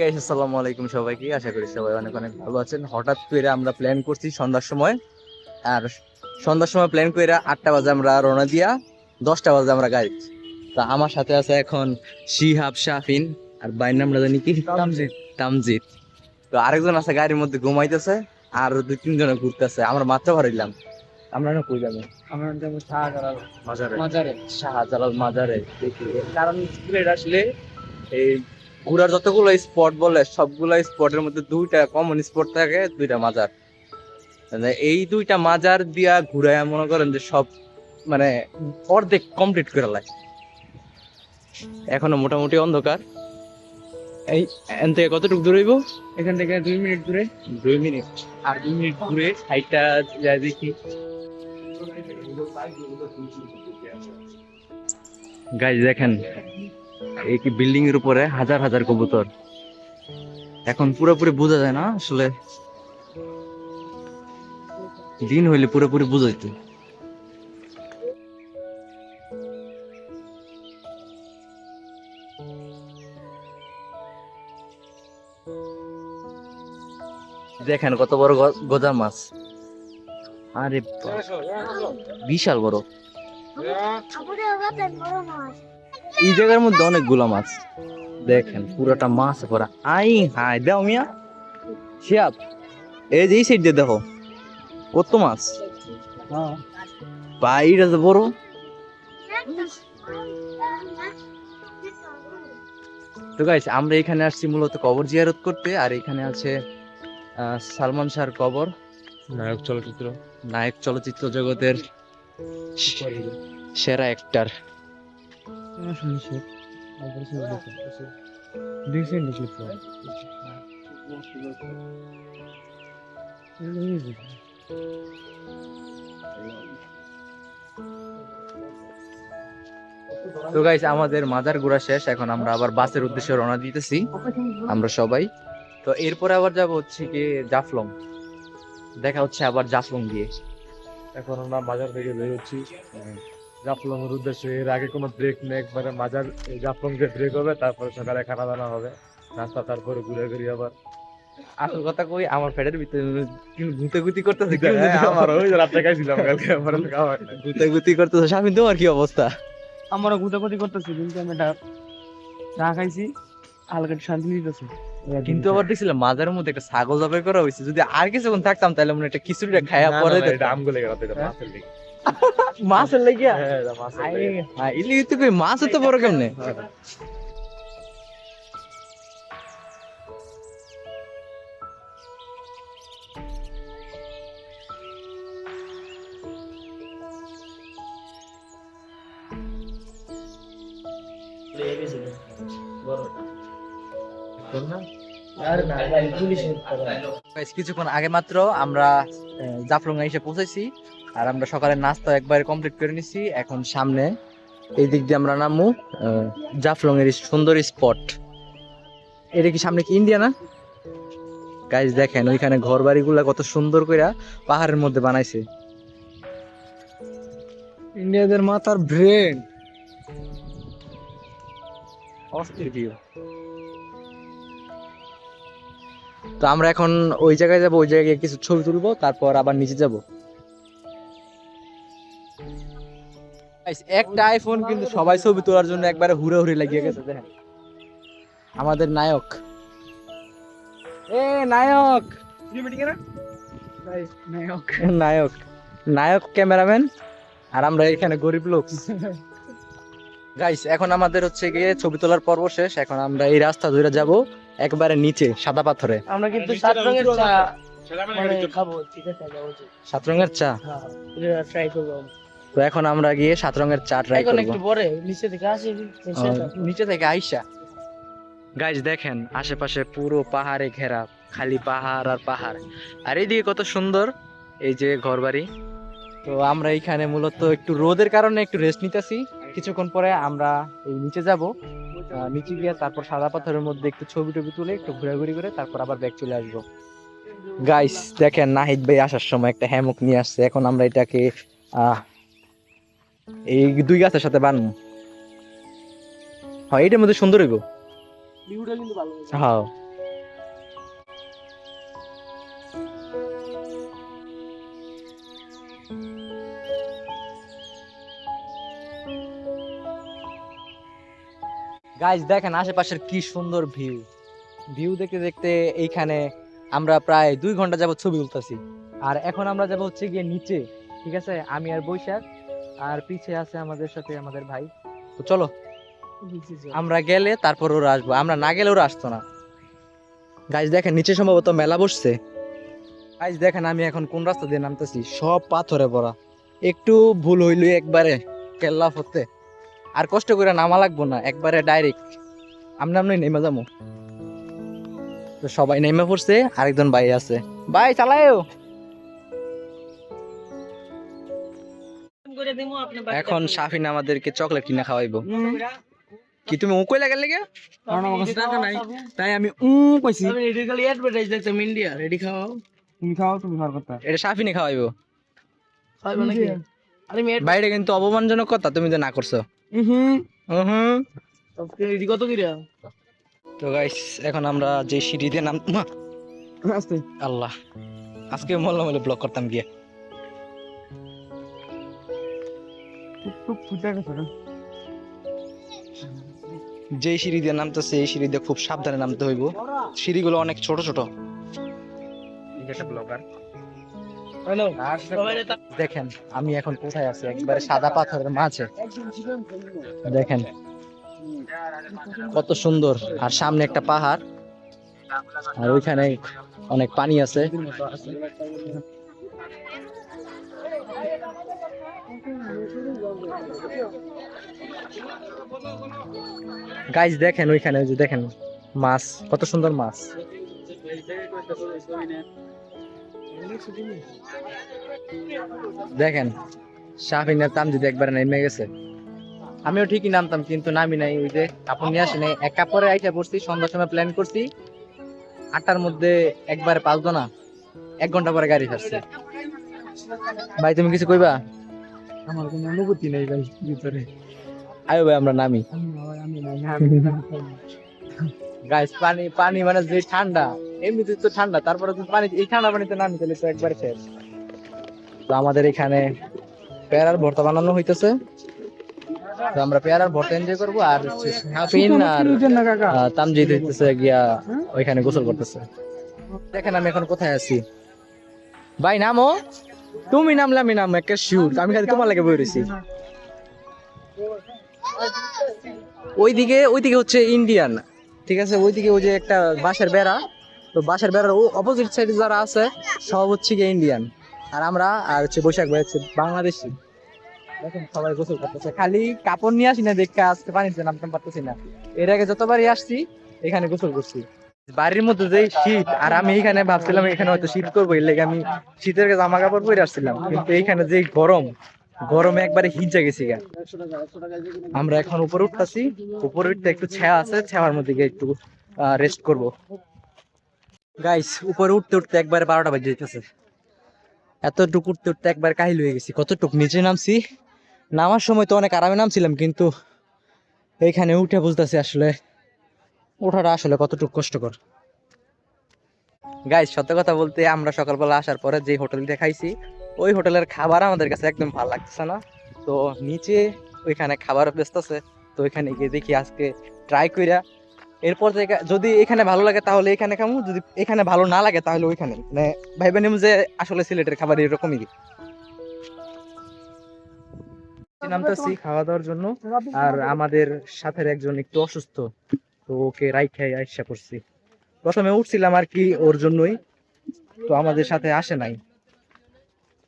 Guys আসসালামু আলাইকুম সবাইকে। আশা করি সবাই অনেক অনেক ভালো আছেন। হঠাৎ করে আমরা প্ল্যান করছি সন্ধ্যার সময়। আর সন্ধ্যার সময় প্ল্যান করে আটটা বাজে আমরা রওনা দিয়া দশটা বাজে আমরা গাড়ি তা আমার সাথে আছে এখন শিহাব শাফিন আর বাইর নামটা জানি কি? তামজিদ তো আরেকজন আছে গাড়ির মধ্যে ঘুমাইতেছে আর দুই তিনজনে ঘুরতেছে। আমরা মাত্র হারাইলাম আমরা না কই যাব? আমরা যাব শাহজালাল মাজারে। মাজারে। শাহজালাল মাজারে। দেখি। কারণ আসলে? এই ঘোরার যতগুলো স্পট বলে সবগুলো স্পটের মধ্যে দুইটা কমন স্পট থাকে দুইটা মাজার। মানে এই দুইটা মাজার দিয়া ঘুরায় মনে করেন যে সব মানে অর্ধেক কমপ্লিট করে লাগে এখনও মোটামুটি অন্ধকার। এই এখান থেকে কতটুকু দূরাইব এখান থেকে দুই মিনিট দূরে। দুই মিনিট। আর দুই মিনিট ঘুরে সাইডটা যায় দেখি। গাইজ দেখেন এই কি বিল্ডিং এর উপরে হাজার হাজার কবুতর এখন পুরোপুরি বোঝা যায় না আসলে দিন হইলে পুরোপুরি বুঝাইতো দেখেন কত বড় গ- গজার মাছ আরে বিশাল বড় এই জায়গার মধ্যে অনেকগুলো মাছ। দেখেন পুরোটা মাছ ভরা। আই হাই দাও মিয়া। শিয়াব এই যে এই সাইড দিয়ে দেখো কত মাছ। বাইরে যে বড়। তো গাইস আমরা এখানে আসছি মূলত কবর জিয়ারত করতে আর এখানে আছে আহ, সালমান শাহর কবর। নায়ক চলচ্চিত্র। নায়ক চলচ্চিত্র জগতের সেরা অ্যাক্টার তো গাইস আমাদের মাজার ঘোরা শেষ। এখন আমরা আবার বাসের উদ্দেশ্যে রওনা দিতেছি। আমরা সবাই। তো এরপরে আবার যাব হচ্ছে কি জাফলং। দেখা হচ্ছে আবার জাফলং দিয়ে এখন আমরা মাজার থেকে বের হচ্ছি। জাফলং এর উদ্দেশ্যে এর আগে কোনো ব্রেক নেই একবারে মাজার জাফলং যে ব্রেক হবে তারপরে সকালে খানা দানা হবে নাস্তা তারপরে ঘুরে ঘুরি আবার। আসল কথা কই আমার পেটের ভিতরে গুতে গুতি করতেছে হ্যাঁ, আমার ওই রাতে খাইছিলাম কালকে আমার তো খাওয়া হয়। গুতে গুতি করতেছে স্বামী তোমার কি অবস্থা? আমরা গুতাগুতি করতেছি কিন্তু আমি এটা চা খাইছি হালকা একটু শান্তি নিতেছি। কিন্তু আবার দেখছিলাম মাজারের মধ্যে একটা ছাগল জবাই করা হয়েছে যদি আর কিছুক্ষণ থাকতাম তাহলে মনে হয় একটা খিচুড়িটা খাইয়া পরে আমগুলো হ্যাঁ? মাছের লাগিয়া হ্যাঁ। ইলি তো কই মাছ বড় কেমনে কিছুক্ষণ আগে মাত্র আমরা জাফলং এসে পৌঁছেছি আর আমরা সকালে নাস্তা একবারে কমপ্লিট করে নিছি। এখন সামনে এই দিক দিয়ে আমরা নামবো জাফলং এর সুন্দর স্পট এটা কি সামনে কি ইন্ডিয়া না? গাইজ দেখেন ওইখানে ঘর বাড়িগুলা কত সুন্দর করে পাহাড়ের মধ্যে বানাইছে। ইন্ডিয়াদের মাথার ব্রেন অস্থির ভিউ তো আমরা এখন ওই জায়গায় যাব ওই জায়গায় কিছু ছবি তুলবো তারপর আবার নিচে যাব। একটা আইফোন কিন্তু সবাই ছবি তোলার জন্য একবারে হুড়ে হুড়ে লাগিয়ে গেছে দেখেন। আমাদের নায়ক। এ নায়ক! নায়ক। নায়ক। নায়ক ক্যামেরাম্যান আর আমরা এখানে গরিব লোক। গাইস এখন আমাদের হচ্ছে গিয়ে ছবি তোলার পর্ব শেষ। এখন আমরা এই রাস্তা ধরে যাব একবারে নিচে সাদা পাথরে। আমরা কিন্তু সাত রঙের চা মানে খাব ঠিক আছে সাত রঙের চা? হ্যাঁ ট্রাই করব তো এখন আমরা গিয়ে সাত রঙের চা ট্রাই এখন করব। একটু পরে নিচে থেকে আসি নিচে থেকে আইসা। গাইস দেখেন আশেপাশে পুরো পাহাড়ে ঘেরা খালি পাহাড় আর পাহাড়। আর এইদিকে কত সুন্দর এই যে ঘরবাড়ি। তো আমরা এইখানে মূলত একটু রোদের কারণে একটু রেস্ট নিতেছি। কিছুক্ষণ পরে আমরা এই নিচে যাব। নিচে গিয়ে তারপর সাদা পাথরের মধ্যে একটু ছবি টবি তুলে একটু ঘোরাঘুরি করে তারপর আবার ব্যাগ চলে আসব। গাইস দেখেন নাহিদ ভাই আসার সময় একটা হ্যামক নিয়ে আসছে। এখন আমরা এটাকে আহ এই দুই গাছের সাথে বানু হয় হ্যাঁ, এইটার মধ্যে সুন্দর হইব। হ্যাঁ। গাছ দেখেন আশেপাশের কি সুন্দর ভিউ। ভিউ দেখতে দেখতে এইখানে আমরা প্রায় দুই ঘণ্টা যাব ছবি তুলতেছি। আর এখন আমরা যাব হচ্ছে গিয়ে নিচে ঠিক আছে? আমি আর বৈশাখ আর পিছে আছে আমাদের সাথে আমাদের ভাই। তো চলো, আমরা গেলে তারপর ওরা আসব। আমরা না গেলে ওরা আসতো না। গাইজ দেখেন, নিচে সম্ভবত মেলা বসছে। গাইজ দেখেন, আমি এখন কোন রাস্তা দিয়ে নামতেছি? সব পাথরে ভরা। একটু ভুল হইল একবারে, কেল্লা ফতে আর কষ্ট করে নামা লাগবো না, একবারে ডাইরেক্ট আমরা আপনি নেমে যাব। তো সবাই নেমে পড়ছে, আরেকজন ভাই আছে। ভাই, চালায়ও। এখন সাফিন আমাদেরকে চকলেট কিনে খাওয়াইবো। কি তুমি ও কইলা গেলে গে কারণ আমার কাছে টাকা নাই। তাই আমি উ কইছি। রেডি খালি অ্যাডভার্টাইজ দেখতাম ইন্ডিয়া রেডি খাওয়াও তুমি খাও তুমি কথা। এটা সাফিনে খাওয়াইবো। খাইবা নাকি? আরে মেয়ে বাইরে কিন্তু অপমানজনক কথা তুমি তো না করছ। হুম হুম রেডি কত কিরা? তো গাইস এখন আমরা যে সিঁড়ি দিয়ে নাম মা, আস্তে। আল্লাহ। আজকে মল্লা মলে ব্লক করতাম গিয়ে। গেছে যে সিঁড়ি দিয়ে নামতেছে এই সিঁড়ি দিয়ে খুব সাবধানে নামতে হইব। সিঁড়িগুলো অনেক ছোট ছোট। দেখেন আমি এখন কোথায় আছি? একবারে সাদা পাথরের মাঝে। দেখেন কত সুন্দর। আর সামনে একটা পাহাড়। আর ওইখানে অনেক পানি আছে। গাইজ দেখেন ওইখানে, ওই যে দেখেন মাছ, কত সুন্দর মাছ। দেখেন শাহিনের যদি একবার নেমে গেছে। আমিও ঠিকই নামতাম, কিন্তু নামি নাই ওই যে কাপড় নিয়ে নাই। এক কাপড়ে আইসা পড়ছি, সন্ধ্যার সময় প্ল্যান করছি। আটটার মধ্যে একবারে পালতো না, এক ঘণ্টা পরে গাড়ি ছাড়ছে। ভাই তুমি কিছু কইবা? আমার কোনো অনুভূতি নেই ভাই ভিতরে। আয়ো ভাই আমরা নামি। গাইস পানি পানি মানে যে ঠান্ডা এমনিতে তো ঠান্ডা তারপরে তো পানি এই ঠান্ডা পানিতে নামি তাহলে তো একবারে শেষ। তো আমাদের এখানে পেয়ারার ভর্তা বানানো হইতেছে। তো আমরা পেয়ারার ভর্তা এনজয় করব আর সাফিন আর তামজিদ হইতেছে গিয়া ওইখানে গোসল করতেছে। দেখেন আমি এখন কোথায় আছি। ভাই নামো। তুমি নামলে আমি নাম একটা শিউর আমি খালি তোমার লাগে বই রয়েছি। ওইদিকে ওইদিকে হচ্ছে ইন্ডিয়ান ঠিক আছে? ওইদিকে ওই যে একটা বাঁশের বেড়া, তো বাঁশের বেড়ার ও অপোজিট সাইডে যারা আছে, সব হচ্ছে গিয়ে ইন্ডিয়ান আর আমরা, আর হচ্ছে বৈশাখ ভাই হচ্ছে বাংলাদেশি। দেখেন সবাই গোসল করতেছে। খালি কাপড় নিয়ে আসি না দেখতে আজকে পানিতে নামতে পারতেছি না। এর আগে যতবারই আসছি, এখানে গোসল করছি। বাড়ির মধ্যে যে শীত, আর আমি এখানে ভাবছিলাম এখানে হয়তো শীত করব, এর লেগে আমি শীতের জামা কাপড় পরে আসছিলাম। কিন্তু এইখানে যে গরম, গরমে একবারে হিজা গেছি গা। আমরা এখন উপরে উঠতেছি, উপরে উঠতে একটু ছায়া আছে, ছায়ার মধ্যে গিয়ে একটু রেস্ট করব। গাইস উপরে উঠতে উঠতে একবারে বারোটা বাজে যেতেছে এতটুকু উঠতে উঠতে একবার কাহিল হয়ে গেছি। কতটুক নিচে নামছি? নামার সময় তো অনেক আরামে নামছিলাম, কিন্তু এইখানে উঠে বুঝতেছি আসলে ওঠাটা আসলে কতটুকু কষ্টকর? গাইস সত্য কথা বলতে আমরা সকালবেলা আসার পরে যে হোটেলটা খাইছি ওই হোটেলের খাবার আমাদের কাছে একদম ভালো লাগতেছে না। তো নিচে ওইখানে খাবার ব্যস্ত আছে তো ওইখানে গিয়ে দেখি আজকে ট্রাই কইরা এরপর থেকে যদি এখানে ভালো লাগে তাহলে এখানে খামু যদি এখানে ভালো না লাগে তাহলে ওইখানে। মানে ভাইবেন যে আসলে সিলেটের খাবার এরকমই। নামতেছি খাওয়া দাওয়ার জন্য আর আমাদের সাথে একজন একটু অসুস্থ। তো ওকে রাইখাই আইসা করছি প্রথমে উঠছিলাম আর কি ওর জন্যই তো আমাদের সাথে আসে নাই।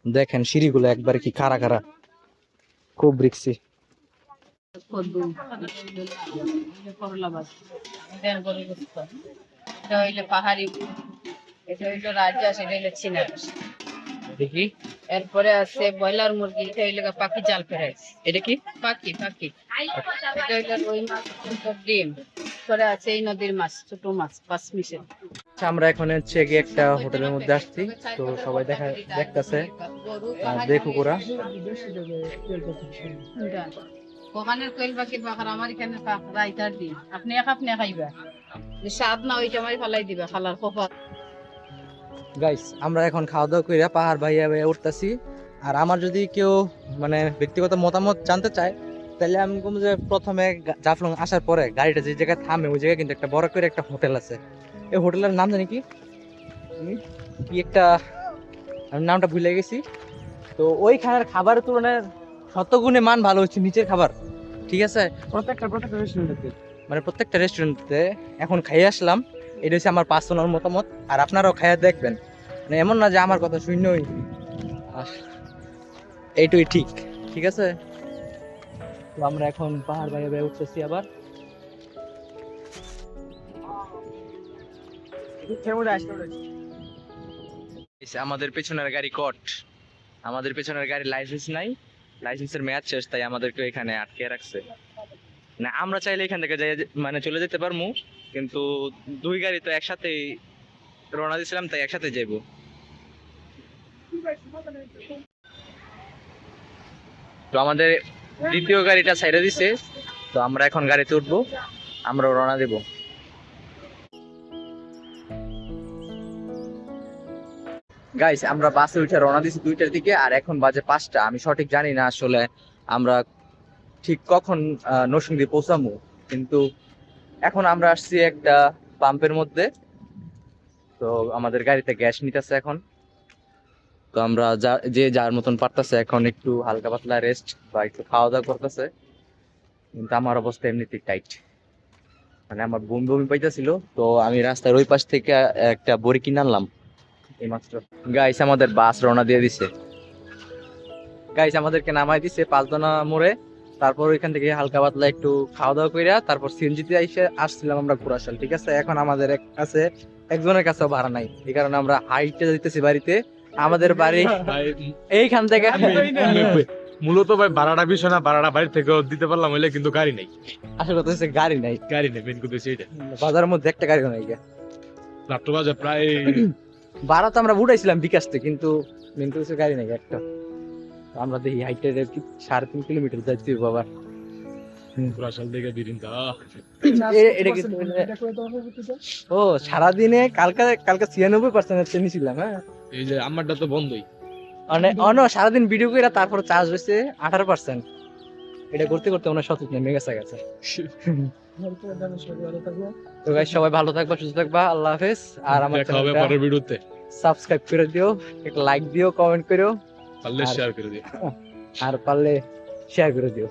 দেখেন সিঁড়িগুলো একবারে কি খাড়া খাড়া খুব রিক্সি। করলা মাছ দেন করে গোস্ত এটা হইলে পাহাড়ি এটা হইল রাজা সেটা হইল চীনা দেখি। এরপরে আছে ব্রয়লার মুরগি এটা হইল পাখি জাল ফেরাইস এটা কি? পাখি পাখি। এটা হইল রুই মাছ ডিম। পরে আছে এই নদীর মাছ ছোট মাছ পাঁচ মিশে। আচ্ছা, আমরা এখন হচ্ছে গিয়ে একটা হোটেলের মধ্যে আসছি। তো সবাই দেখা দেখতেছে। দেখুক ওরা। ওখানের কোয়েল পাখির বাখার আমার এখানে রাইতার দিন। আপনি এক আপনি খাইবা স্বাদ না ওইটা আমার ফালাই দিবা খালার কপা গাইস আমরা এখন খাওয়া দাওয়া করে পাহাড় ভাইয়া ভাইয়া উঠতেছি। আর আমার যদি কেউ মানে ব্যক্তিগত মতামত জানতে চায় তাহলে আমি কম যে প্রথমে জাফলং আসার পরে গাড়িটা যে জায়গায় থামে ওই জায়গায় কিন্তু একটা বড় করে একটা হোটেল আছে। এই হোটেলের নাম জানি কি? কি একটা আমি নামটা ভুলে গেছি। তো ওইখানের খাবারের তুলনায় শতগুণে মান ভালো হচ্ছে নিচের খাবার। ঠিক আছে? প্রত্যেকটা প্রত্যেকটা রেস্টুরেন্টে মানে প্রত্যেকটা রেস্টুরেন্টে এখন খাইয়ে আসলাম। এটা হচ্ছে আমার পার্সোনাল মতামত আর আপনারাও খাইয়া দেখবেন। মানে এমন না যে আমার কথা শূন্যই এইটুই ঠিক। ঠিক আছে? তো আমরা এখন পাহাড় বাইরে বাইরে উঠতেছি আবার। আমাদের পেছনের গাড়ি কট আমাদের পেছনের গাড়ি লাইসেন্স নাই লাইসেন্সের মেয়াদ শেষ, তাই আমাদেরকে এখানে আটকে রাখছে। না, আমরা চাইলে এখান থেকে যাই মানে চলে যেতে পারব কিন্তু দুই গাড়ি তো একসাথেই রওনা দিয়েছিলাম তাই একসাথে যাইবো। তো আমাদের দ্বিতীয় গাড়িটা সাইডে দিছে। তো আমরা এখন গাড়িতে উঠবো। আমরা রওনা দেব। গাইস আমরা বাসে উঠে রওনা দিছি দুইটার দিকে, আর এখন বাজে পাঁচটা। আমি সঠিক জানি না আসলে আমরা ঠিক কখন নরসিংদী পৌঁছামু। কিন্তু এখন আমরা আসছি একটা পাম্পের মধ্যে। তো আমাদের গাড়িতে গ্যাস নিতেছে এখন। তো আমরা যা যে যার মতন পারতেছে এখন একটু হালকা পাতলা রেস্ট বা একটু খাওয়া দাওয়া করতেছে। কিন্তু আমার অবস্থা এমনিতেই টাইট মানে আমার বমি বমি পাইতেছিল, তো আমি রাস্তার ওই পাশ থেকে একটা বড়ি কিনে আনলাম। এইমাত্র গাইস আমাদের বাস রওনা দিয়ে দিছে। গাইস আমাদেরকে নামাই দিছে পাঁচদনা মোড়ে। তারপর ওইখান থেকে হালকা পাতলা একটু খাওয়া দাওয়া কইরা তারপর সিএনজিতে এসে আসছিলাম আমরা ঘোরাশাল ঠিক আছে? এখন আমাদের কাছে একজনের কাছেও ভাড়া নাই। এই কারণে আমরা হাইটে দিতেছি বাড়িতে। আমাদের বাড়ি। এইখান থেকে। মূলত ভাই ভাড়াটা বিষয় না ভাড়াটা বাড়ি থেকে দিতে পারলাম হইলে কিন্তু গাড়ি নেই। আসলে কথা হচ্ছে গাড়ি নাই। গাড়ি নেই মেন কিন্তু সেইটা বাজারের মধ্যে একটা গাড়ি নাই। লাপটপ বাজে প্রায় ভাড়া তো আমরা উঠাইছিলাম বিকাশতে কিন্তু মেন হচ্ছে গাড়ি নাই একটা। তো আমরা দেখি হাইটে সাড়ে তিন কিলোমিটার যাচ্ছি বাবা কুড়াশাল থেকে বিরিন্দা এ- এটা কি ও সারাদিনে কালকে কালকে ছিয়ানব্বই পার্সেন্ট নিয়েছিলাম হ্যাঁ? এই যে আমারটা তো বন্ধই। মানে অন সারাদিন ভিডিও করে তারপর চার্জ হয়েছে আঠারো পার্সেন্ট এটা করতে করতে সতত নেমে গেছে গেছে তো সবাই ভালো থাকবা সুস্থ থাকবা আল্লাহ হাফেজ। আর আমার দেখা হবে পরের ভিডিওতে। সাবস্ক্রাইব করে দিও একটা লাইক দিও কমেন্ট করো পারলে শেয়ার করে দিও। আর পারলে শেয়ার করে দিও।